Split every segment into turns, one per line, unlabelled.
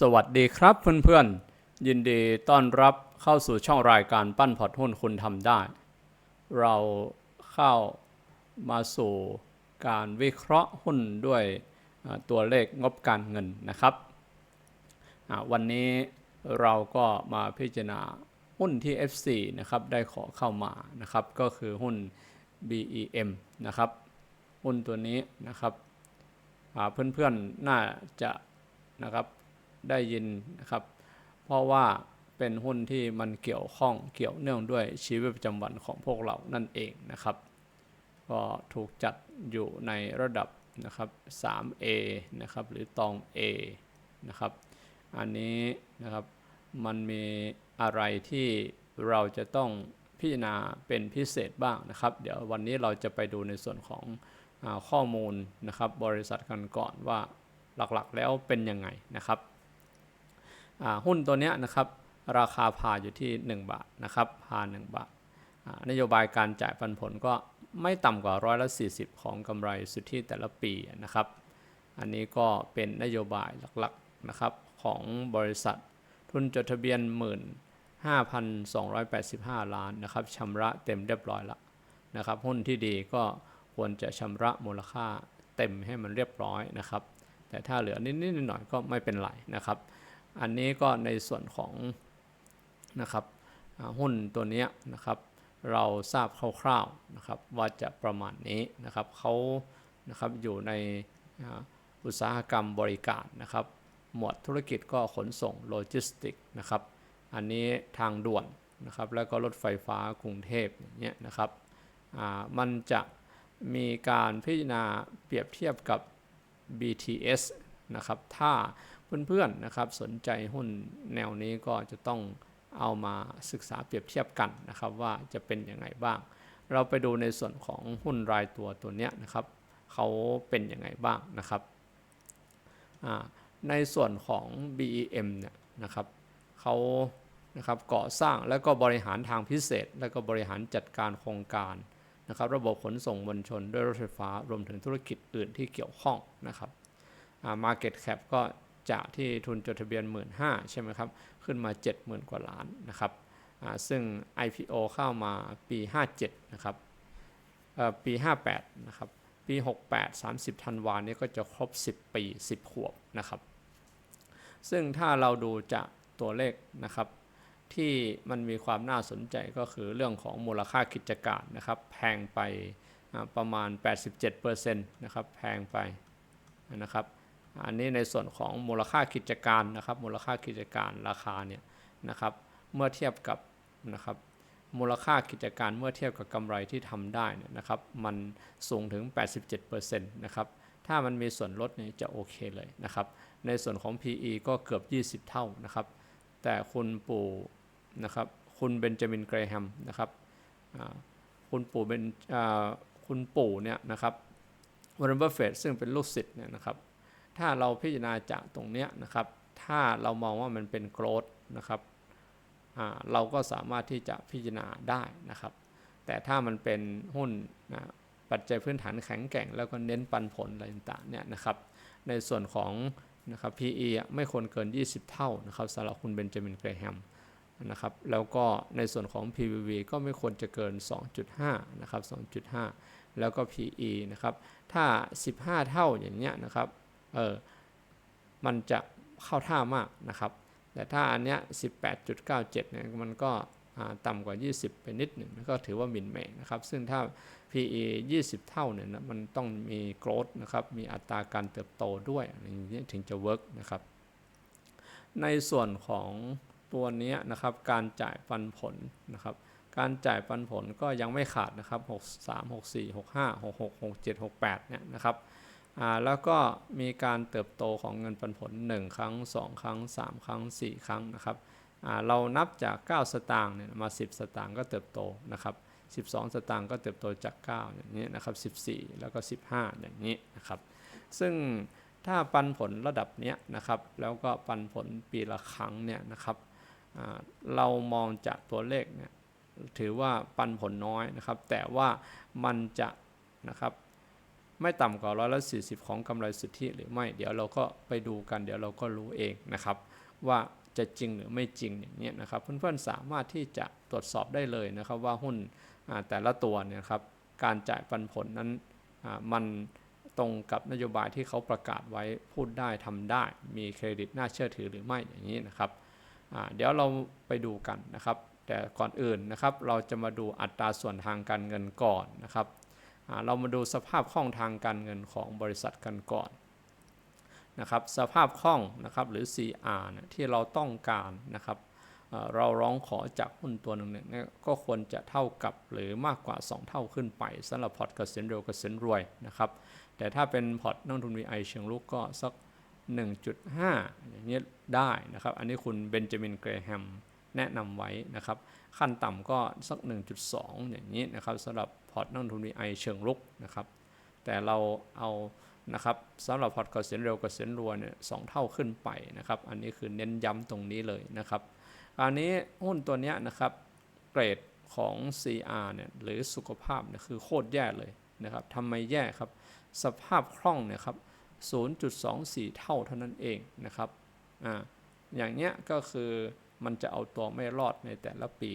สวัสดีครับเพื่อนๆ ยินดีต้อนรับเข้าสู่ช่องรายการปั้นพอร์ตหุ้นคุณทำได้ เราเข้ามาสู่การวิเคราะห์หุ้นด้วยตัวเลขงบการเงินนะครับวันนี้เราก็มาพิจารณาหุ้นที่ FC นะครับได้ขอเข้ามานะครับก็คือหุ้น BEM นะครับหุ้นตัวนี้นะครับอ่าเพื่อนๆน่าจะนะครับ ได้ยินนะครับ เพราะว่าเป็นหุ้นที่มันเกี่ยวข้องเกี่ยวเนื่องด้วยชีวิตประจำวันของพวกเรานั่นเองนะครับ ก็ถูกจัดอยู่ในระดับนะครับ 3A นะครับหรือตอง A นะครับ อันนี้นะครับมันมีอะไรที่เราจะต้องพิจารณาเป็นพิเศษบ้างนะครับ เดี๋ยววันนี้เราจะไปดูในส่วนของอข้อมูลนะครับ บริษัทกันก่อนว่าหลักๆแล้วเป็นยังไงนะครับ หุ้นตัวนี้นะครับราคาพาอยู่ที่ 1 บาทนะครับพา 1 บาทอ่านโยบายการจ่ายปันผลก็ไม่ต่ำกว่าร้อยละ40 ของกำไรสุทธิแต่ละปีนะครับ อันนี้ก็เป็นนโยบายหลักๆนะครับของบริษัททุนจดทะเบียน 15,285 ล้านนะครับชำระเต็มเรียบร้อยแล้วนะครับหุ้นที่ดีก็ควรจะชำระมูลค่าเต็มให้มันเรียบร้อยนะครับ แต่ถ้าเหลือนิดๆหน่อยๆก็ไม่เป็นไรนะครับ อันนี้ก็ในส่วนของนะครับหุ้นตัวนี้นะครับ เราทราบคร่าวๆนะครับว่าจะประมาณนี้นะครับเขานะครับอยู่ในอุตสาหกรรมบริการนะครับ หมวดธุรกิจก็ขนส่งโลจิสติกนะครับ อันนี้ทางด่วนนะครับ แล้วก็รถไฟฟ้ากรุงเทพอย่างเงี้ยนะครับอ่ามันจะมีการพิจารณาเปรียบเทียบกับ BTS นะครับ ถ้า เพื่อนๆนะครับสนใจหุ้นแนวนี้ก็จะต้องเอามาศึกษาเปรียบเทียบกันนะครับว่าจะเป็นยังไงบ้าง เราไปดูในส่วนของหุ้นรายตัวตัวเนี้ยนะครับเขาเป็นยังไงบ้างนะครับในส่วนของ BEM เนี่ยนะครับเขานะครับก่อสร้างแล้วก็บริหารทางพิเศษ แล้วก็บริหารจัดการโครงการนะครับระบบขนส่งมวลชนด้วยรถไฟฟ้ารวมถึงธุรกิจอื่นที่เกี่ยวข้องนะครับ Market Cap ก็ จากที่ทุนจดทะเบียน 1 5ื่นใช่ไหมครับ ขึ้นมา 70,000 กว่าล้านนะครับซึ่ง IPO เข้ามาปี 57 นะครับปี 58 นะครับ ปี 68 30ธันวานี้ก็จะครบ 10 ปี 10 ขวบนะครับ ซึ่งถ้าเราดูจากตัวเลขนะครับ ที่มันมีความน่าสนใจก็คือเรื่องของมูลค่ากิจการนะครับ แพงไปอ่าประมาณ 87%นะครับ แพงไปนะครับ อันนี้ในส่วนของมูลค่ากิจการนะครับ มูลค่ากิจการราคาเนี่ยนะครับ เมื่อเทียบกับนะครับมูลค่ากิจการเมื่อเทียบกับกำไรที่ทำได้เนี่ยนะครับ มันสูงถึง 87%นะครับ ถ้ามันมีส่วนลดเนี่ยจะโอเคเลยนะครับ ในส่วนของ PE ก็เกือบ 20 เท่านะครับ แต่คุณปู่นะครับ คุณเบนจามินเกรแฮมนะครับคุณปู่เป็นคุณปู่เนี่ยนะครับวอร์เรนเบัฟเฟตซึ่งเป็นลูกศิษย์เนี่ยนะครับ ถ้าเราพิจารณาจากตรงเนี้ยนะครับ ถ้าเรามองว่ามันเป็นโกรดนะครับเราก็สามารถที่จะพิจารณาได้นะครับ แต่ถ้ามันเป็นหุ้นนะปัจจัยพื้นฐานแข็งแกร่ง แล้วก็เน้นปันผลอะไรต่างๆเนี่ยนะครับ ในส่วนของนะครับ PE ไม่ควรเกิน 20 เท่านะครับสำหรับคุณเบนจามินเกรแฮมนะครับแล้วก็ในส่วนของ PBV ก็ไม่ควรจะเกิน 2.5 นะครับ 2.5 แล้วก็ PE นะครับ ถ้า 15 เท่าอย่างเงี้ยนะครับ เออมันจะเข้าท่ามากนะครับ แต่ถ้าอันเนี้ย18.97เนี่ยมันก็ต่ำกว่า 20 ไปนิดหนึ่งก็ถือว่ามินเมย์นะครับ ซึ่งถ้า PE 20 เท่าเนี่ยนะมันต้องมี growth นะครับ มีอัตราการเติบโตด้วยอะไรอย่างเงี้ยถึงจะ work นะครับ ในส่วนของตัวเนี้ยนะครับ การจ่ายปันผลนะครับ การจ่ายปันผลก็ยังไม่ขาดนะครับ 63 64 65 66 67 68 เนี่ยนะครับ แล้วก็มีการเติบโตของเงินปันผล 1 ครั้ง 2 ครั้ง 3 ครั้ง 4 ครั้งนะครับเรานับจาก 9 สตางค์เนี่ยมา 10 สตางค์ก็เติบโตนะครับ12 สตางค์ก็เติบโตจาก 9 อย่างนี้นะครับ14 แล้วก็ 15 อย่างนี้นะครับ ซึ่งถ้าปันผลระดับเนี้ยนะครับ แล้วก็ปันผลปีละครั้งเนี่ยนะครับเรามองจากตัวเลขเนี่ยถือว่าปันผลน้อยนะครับ แต่ว่ามันจะนะครับ ไม่ต่ำกว่าร้อยละ40ของกำไรสุทธิหรือไม่เดี๋ยวเราก็ไปดูกัน เดี๋ยวเราก็รู้เองนะครับ ว่าจะจริงหรือไม่จริงอย่างนี้นะครับ เพื่อนๆสามารถที่จะตรวจสอบได้เลยนะครับ ว่าหุ้นแต่ละตัวเนี่ยครับการจ่ายปันผลนั้นมันตรงกับนโยบายที่เขาประกาศไว้พูดได้ทำได้ มีเครดิตน่าเชื่อถือหรือไม่อย่างนี้นะครับเดี๋ยวเราไปดูกันนะครับ แต่ก่อนอื่นนะครับเราจะมาดูอัตราส่วนทางการเงินก่อนนะครับ เรามาดูสภาพคล่องทางการเงินของบริษัทกันก่อนนะครับสภาพคล่องนะครับหรือ CR นี่ยที่เราต้องการนะครับเราร้องขอจากหุ้นตัวหนึ่งเนี่ยก็ควรจะเท่ากับหรือมากกว่า 2 เท่าขึ้นไปสำหรับพอร์ตเกษียณเร็วเกษียณรวยนะครับแต่ถ้าเป็นพอร์ตนักทุน VI เชิงลุกก็สัก 1.5 อย่างนี้ได้นะครับอันนี้คุณเบนจามินเกรแฮมแนะนำไว้นะครับขั้นต่ำก็สัก 1.2 อย่างนี้นะครับสำหรับ พอร์ตนักลงทุน VI เชิงลุกนะครับ แต่เราเอานะครับสำหรับพอร์ตเกษียณเร็วเกษียณรวยเนี่ยสองเท่าขึ้นไปนะครับ อันนี้คือเน้นย้ำตรงนี้เลยนะครับ อันนี้หุ้นตัวเนี้ยนะครับเกรดของ CR เนี่ยหรือสุขภาพเนี่ยคือโคตรแย่เลยนะครับทำไมแย่ครับ สภาพคล่องเนี่ยครับ 0.24 เท่าเท่านั้นเองนะครับอ่าอย่างเนี้ยก็คือมันจะเอาตัวไม่รอดในแต่ละปี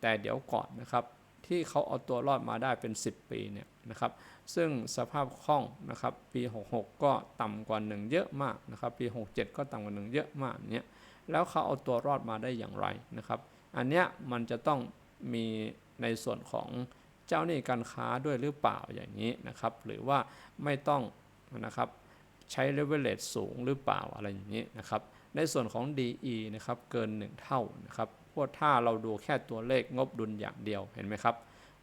แต่เดี๋ยวก่อนนะครับ ที่เขาเอาตัวรอดมาได้เป็น 10 ปีเนี่ยนะครับ ซึ่งสภาพคล่องนะครับปี 66 ก็ต่ำกว่า1เยอะมากนะครับ ปี 67 ก็ต่ำกว่า1เยอะมากเนี่ยแล้วเขาเอาตัวรอดมาได้อย่างไรนะครับ อันเนี้ยมันจะต้องมีในส่วนของเจ้าหนี้การค้าด้วยหรือเปล่าอย่างนี้นะครับ หรือว่าไม่ต้องนะครับใช้เลเวลเลตสูงหรือเปล่าอะไรอย่างนี้นะครับ ในส่วนของ DE นะครับเกิน 1 เท่านะครับ วกถ้าเราดูแค่ตัวเลขงบดุลอย่างเดียวเห็นไหมครับ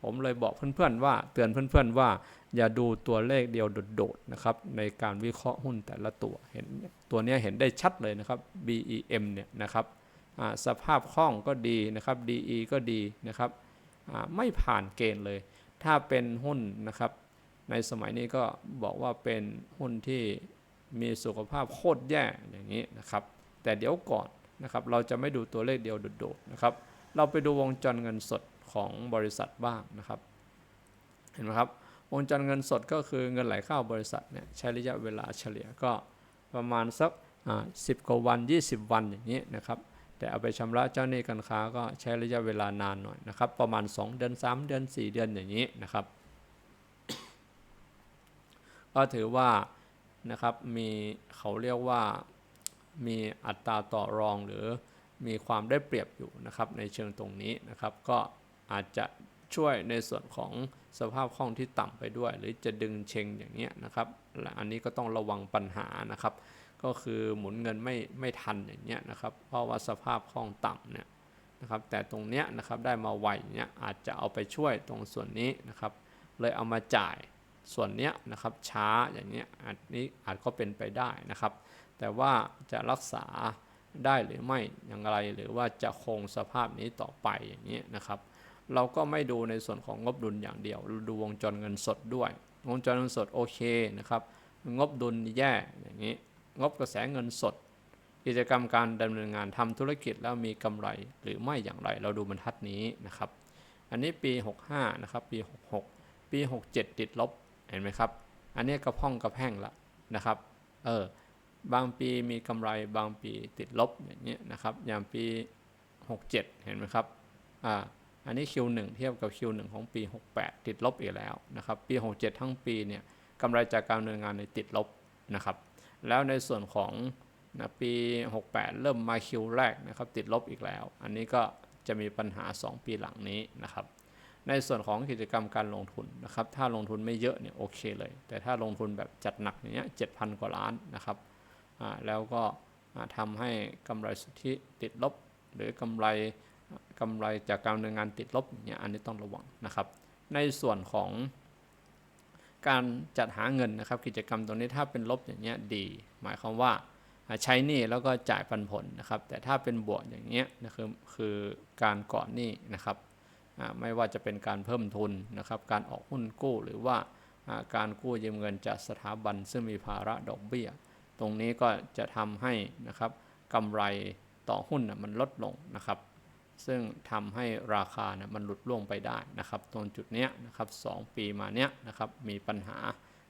ผมเลยบอกเพื่อนๆว่าเตือนเพื่อนๆว่า อย่าดูตัวเลขเดียวโดดๆนะครับในการวิเคราะห์หุ้นแต่ละตัวเห็นตัวนี้เห็นได้ชัดเลยนะครับ BEM เนี่ยนะครับสภาพคล่องก็ดีนะครับ DE ก็ดีนะครับไม่ผ่านเกณฑ์เลย ถ้าเป็นหุ้นนะครับ ในสมัยนี้ก็บอกว่าเป็นหุ้นที่มีสุขภาพโคตรแย่อย่างนี้นะครับ แต่เดี๋ยวก่อน นะครับเราจะไม่ดูตัวเลขเดียวโดดๆนะครับเราไปดูวงจรเงินสดของบริษัทบ้างนะครับ เห็นไหมครับวงจรเงินสดก็คือเงินไหลเข้าบริษัทเนี่ยใช้ระยะเวลาเฉลี่ยก็ประมาณสักสิบกว่าวัน 20 วันอย่างนี้นะครับแต่เอาไปชำระเจ้าหนี้การค้าก็ใช้ระยะเวลานานหน่อยนะครับ ประมาณ 2 เดือน 3 เดือน 4 เดือนอย่างนี้นะครับก็ถือว่านะครับมีเขาเรียกว่า มีอัตราต่อรองหรือมีความได้เปรียบอยู่นะครับในเชิงตรงนี้นะครับ ก็อาจจะช่วยในส่วนของสภาพคล่องที่ต่ำไปด้วย หรือจะดึงเชงอย่างเงี้ยนะครับและอันนี้ก็ต้องระวังปัญหานะครับ ก็คือหมุนเงินไม่ไม่ทันอย่างเงี้ยนะครับ เพราะว่าสภาพคล่องต่ำเนี่ยนะครับ แต่ตรงเนี้ยนะครับได้มาไวเนี้ยอาจจะเอาไปช่วยตรงส่วนนี้นะครับ เลยเอามาจ่ายส่วนเนี้ยนะครับช้าอย่างเงี้ยอันนี้อาจก็เป็นไปได้นะครับ แต่ว่าจะรักษาได้หรือไม่อย่างไร หรือว่าจะคงสภาพนี้ต่อไปอย่างนี้นะครับ เราก็ไม่ดูในส่วนของงบดุลอย่างเดียว ดูวงจรเงินสดด้วย วงจรเงินสดโอเคนะครับ งบดุลแย่อย่างนี้ งบกระแสเงินสด กิจกรรมการดำเนินงานทำธุรกิจแล้วมีกำไรหรือไม่อย่างไร เราดูบรรทัดนี้นะครับ อันนี้ปี 65นะครับปี 66 ปี 67 ติดลบเห็นไหมครับ อันนี้กระพ่องกระแพ่งละนะครับ เออ บางปีมีกำไรบางปีติดลบอย่างเงี้ยนะครับ อย่างปี 67 เห็นไหมครับอ่าอันนี้ Q1 เทียบกับ Q1 ของปี 68 ติดลบอีกแล้วนะครับปี 67 ทั้งปีเนี่ยกำไรจากการดำเนินงานในติดลบนะครับแล้วในส่วนของนะปี 68 เริ่มมาคิวแรกนะครับติดลบอีกแล้ว อันนี้ก็จะมีปัญหา 2 ปีหลังนี้นะครับในส่วนของกิจกรรมการลงทุนนะครับถ้าลงทุนไม่เยอะเนี่ยโอเคเลย แต่ถ้าลงทุนแบบจัดหนักอย่างเงี้ย7,000กว่าล้านนะครับ แล้วก็อ่าทำให้กำไรสุทธิติดลบ หรือกำไรกำไรจากการดำเนินงานติดลบอย่างเงี้ยอันนี้ต้องระวังนะครับ ในส่วนของการจัดหาเงินนะครับ กิจกรรมตรงนี้ถ้าเป็นลบอย่างเงี้ยดี หมายความว่าใช้หนี้แล้วก็จ่ายปันผลนะครับ แต่ถ้าเป็นบวกอย่างเงี้ยนะครับคือการก่อนหนี้นะครับไม่ว่าจะเป็นการเพิ่มทุนนะครับ การออกหุ้นกู้หรือว่าอ่าการกู้ยืมเงินจากสถาบันซึ่งมีภาระดอกเบี้ย ตรงนี้ก็จะทำให้นะครับกำไรต่อหุ้นนะมันลดลงนะครับ ซึ่งทำให้ราคานะมันหลุดล่วงไปได้นะครับ ตรงจุดเนี้ยนะครับสปีมาเนี้ยนะครับมีปัญหา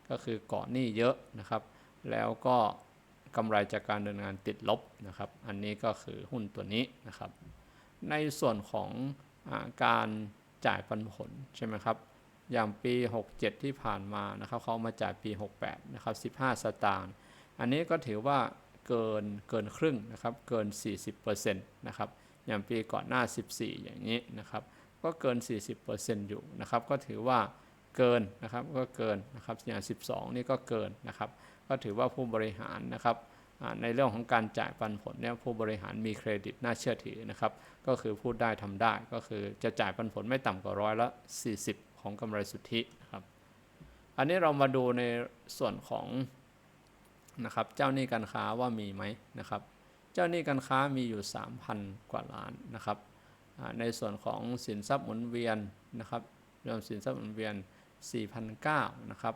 ก็คือก่อนหนี้เยอะนะครับ แล้วก็กำไรจากการดำเนินงานติดลบนะครับ อันนี้ก็คือหุ้นตัวนี้นะครับ ในส่วนของอการจ่ายปันผลใช่ไหมครับ อย่างปี 67 ที่ผ่านมานะครับเขาเอามาจ่ายปี 68 นะครับ 15 สตางค์ อันนี้ก็ถือว่าเกินเกินครึ่งนะครับ เกิน 40%นะครับ อย่างปีก่อนหน้า 14 อย่างนี้นะครับ ก็เกิน 40%อยู่นะครับ ก็ถือว่าเกินนะครับ ก็เกินนะครับอย่าง 12 นี่ก็เกินนะครับ ก็ถือว่าผู้บริหารนะครับในเรื่องของการจ่ายปันผลเนี่ยผู้บริหารมีเครดิตน่าเชื่อถือนะครับ ก็คือพูดได้ทำได้ก็คือจะจ่ายปันผลไม่ต่ำกว่าร้อยละ 40 ของกำไรสุทธินะครับ อันนี้เรามาดูในส่วนของ นะครับเจ้าหนี้การค้าว่ามีไหมนะครับ เจ้าหนี้การค้ามีอยู่ 3,000 กว่าล้านนะครับในส่วนของสินทรัพย์หมุนเวียนนะครับรวมสินทรัพย์หมุนเวียน 4,900นะครับ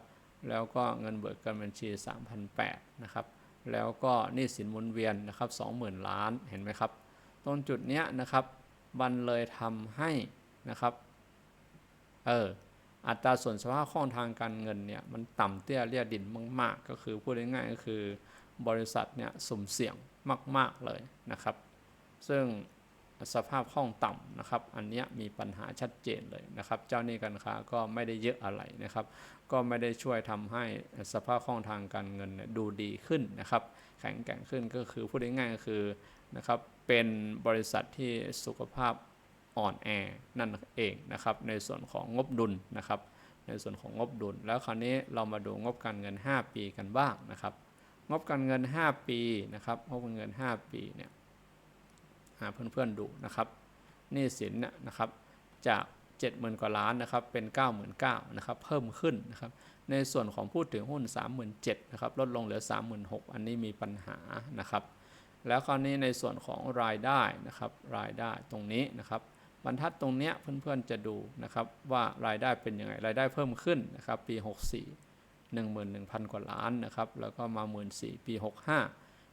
แล้วก็เงินเบิกการบัญชี 3,800นะครับแล้วก็หนี้สินหมุนเวียนนะครับ20,000 ล้านเห็นไหมครับ ตรงจุดเนี้ยนะครับมันเลยทำให้นะครับเออ อัตราส่วนสภาพคล่องทางการเงินเนี่ยมันต่ำเตี้ยเลี่ยดินมาก ๆ ก็คือพูดง่ายๆก็คือบริษัทเนี่ยสุ่มเสี่ยงมาก ๆเลยนะครับ ซึ่งสภาพคล่องต่ำนะครับ อันเนี้ยมีปัญหาชัดเจนเลยนะครับ เจ้าหนี้การค้าก็ไม่ได้เยอะอะไรนะครับ ก็ไม่ได้ช่วยทำให้สภาพคล่องทางการเงินดูดีขึ้นนะครับ แข็งแกร่งขึ้นก็คือพูดง่ายๆก็คือนะครับเป็นบริษัทที่สุขภาพ อ่อนแอนั่นเองนะครับ ในส่วนของงบดุลนะครับ ในส่วนของงบดุล แล้วคราวนี้เรามาดูงบการเงิน 5 ปีกันบ้างนะครับ งบการเงิน 5 ปีนะครับงบการเงิน 5 ปีเนี่ยหาเพื่อนๆดูนะครับหนี้สินน่นะครับจาก 70,000 กว่าล้านนะครับเป็น 99,000นะครับเพิ่มขึ้นนะครับในส่วนของพูดถึงหุ้น 37,000นะครับลดลงเหลือ 36,000 อันนี้มีปัญหานะครับ แล้วคราวนี้ในส่วนของรายได้นะครับรายได้ตรงนี้นะครับ บรรทัดตรงเนี้ยเพื่อนๆจะดูนะครับว่ารายได้เป็นยังไงรายได้เพิ่มขึ้นนะครับปี 64 11,000 กว่าล้านนะครับแล้วก็มา 14ปี 65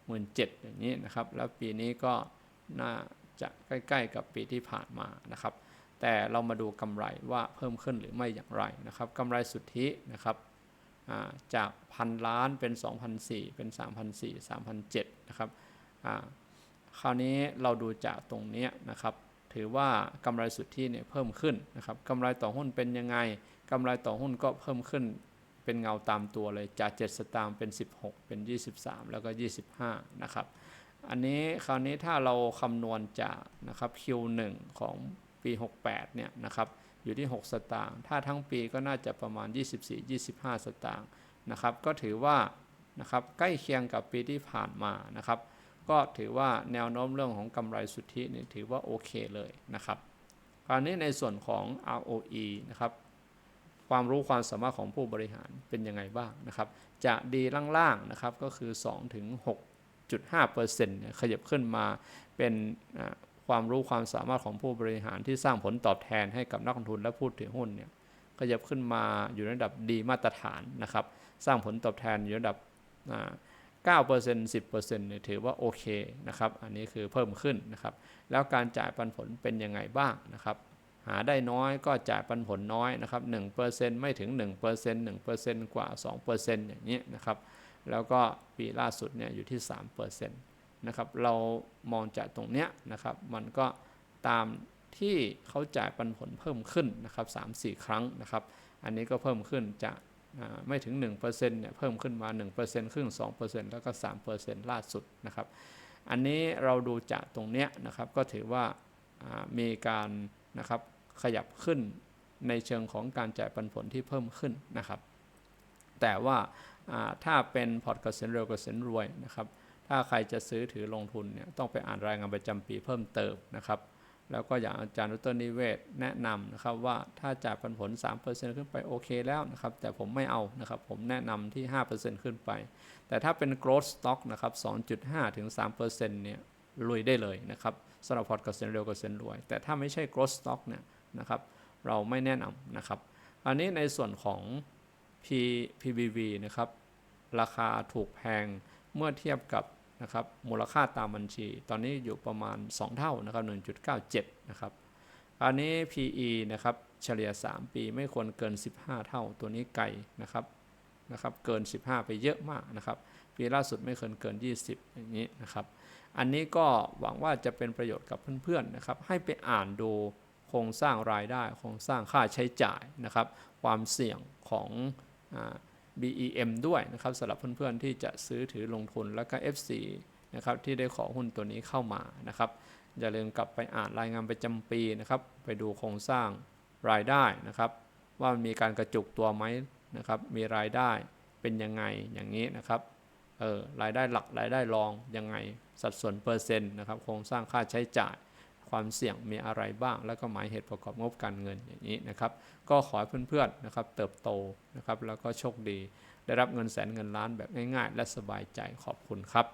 17อย่างนี้นะครับแล้วปีนี้ก็น่าจะใกล้ ๆ กับปีที่ผ่านมานะครับ แต่เรามาดูกำไรว่าเพิ่มขึ้นหรือไม่อย่างไรนะครับกำไรสุทธินะครับจากพันล้านเป็น 2,004เป็น 3,004 3,007นะครับคราวนี้เราดูจากตรงนี้นะครับ ถือว่ากำไรสุทธิเนี่ยเพิ่มขึ้นนะครับกำไรต่อหุ้นเป็นยังไงกำไรต่อหุ้นก็เพิ่มขึ้นเป็นเงาตามตัวเลยจาก 7 สตางค์เป็น 16 เป็น 23 แล้วก็ 25 นะครับ อันนี้คราวนี้ถ้าเราคำนวณจากนะครับ Q1 ของปี 68 เนี่ยนะครับ อยู่ที่ 6 สตางค์ ถ้าทั้งปีก็น่าจะประมาณ 24-25 สตางค์นะครับ ก็ถือว่านะครับใกล้เคียงกับปีที่ผ่านมานะครับ ก็ถือว่าแนวโน้มเรื่องของกำไรสุทธินี่ถือว่าโอเคเลยนะครับคราวนี้ในส่วนของ ROE นะครับความรู้ความสามารถของผู้บริหารเป็นยังไงบ้างนะครับ จะดีล่างๆนะครับก็คือ2ถึง6.5%เนี่ยขยับขึ้นมาเป็นความรู้ความสามารถของผู้บริหารที่สร้างผลตอบแทนให้กับนักลงทุนและผู้ถือหุ้นเนี่ยขยับขึ้นมาอยู่ในระดับดีมาตรฐานนะครับ สร้างผลตอบแทนอยู่ระดับอ่า 9% 10%เนี่ยถือว่าโอเคนะครับ อันนี้คือเพิ่มขึ้นนะครับ แล้วการจ่ายปันผลเป็นยังไงบ้างนะครับ หาได้น้อยก็จ่ายปันผลน้อยนะครับ 1%ไม่ถึง 1% 1%กว่า 2%อย่างนี้นะครับ แล้วก็ปีล่าสุดเนี่ยอยู่ที่ 3%นะครับ เรามองจากตรงเนี้ยนะครับ มันก็ตามที่เขาจ่ายปันผลเพิ่มขึ้นนะครับ3-4 ครั้งนะครับ อันนี้ก็เพิ่มขึ้นจาก ไม่ถึง 1%เนี่ยเพิ่มขึ้นมา 1%ครึ่ง 2%แล้วก็ 3%ล่าสุดนะครับ อันนี้เราดูจากตรงเนี้ยนะครับก็ถือว่ามีการนะครับขยับขึ้นในเชิงของการจ่ายปันผลที่เพิ่มขึ้นนะครับ แต่ว่าอ่าถ้าเป็นพอร์ตเกษียณเร็วเกษียณรวยนะครับ ถ้าใครจะซื้อถือลงทุนเนี่ยต้องไปอ่านรายงานประจำปีเพิ่มเติมนะครับ แล้วก็อย่างอาจารย์ดรนิเวศแนะนำนะครับว่าถ้าจ่ายปันผล 3%ขึ้นไปโอเคแล้วนะครับ แต่ผมไม่เอานะครับ ผมแนะนำที่ 5%ขึ้นไป แต่ถ้าเป็น growth stock นะครับ 2.5 ถึง 3%เนี่ยลุยได้เลยนะครับสำหรับพอร์ตเกษียณเร็วเกษียณรวย แต่ถ้าไม่ใช่ growth stock เนี่ยนะครับ เราไม่แนะนำนะครับ อันนี้ในส่วนของ P PBV นะครับ ราคาถูกแพงเมื่อเทียบกับ นะครับมูลค่าตามบัญชี ตอนนี้อยู่ประมาณ 2 เท่านะครับ1.97 นะครับอันนี้ PE นะครับเฉลี่ย 3 ปีไม่ควรเกิน 15 เท่าตัวนี้ไกลนะครับนะครับเกิน 15 ไปเยอะมากนะครับปีล่าสุดไม่เคยเกิน 20 อย่างนี้นะครับ อันนี้ก็หวังว่าจะเป็นประโยชน์กับเพื่อนๆนะครับ ให้ไปอ่านดูโครงสร้างรายได้โครงสร้างค่าใช้จ่ายนะครับ ความเสี่ยงของอา BEM ด้วยนะครับสำหรับเพื่อนๆที่จะซื้อถือลงทุนแล้วก็ FC นะครับที่ได้ขอหุ้นตัวนี้เข้ามานะครับอย่าลืมกลับไปอ่านรายงานประจำปีนะครับ ไปดูโครงสร้างรายได้นะครับ ว่ามันมีการกระจุกตัวไหมนะครับ มีรายได้เป็นยังไงอย่างนี้นะครับเออรายได้หลักรายได้รองยังไงสัดส่วนเปอร์เซ็นต์นะครับ โครงสร้างค่าใช้จ่าย ความเสี่ยงมีอะไรบ้าง แล้วก็หมายเหตุประกอบงบการเงินอย่างนี้นะครับ ก็ขอให้เพื่อนๆนะครับเติบโตนะครับแล้วก็โชคดี ได้รับเงินแสนเงินล้านแบบง่าย ๆ และสบายใจขอบคุณครับ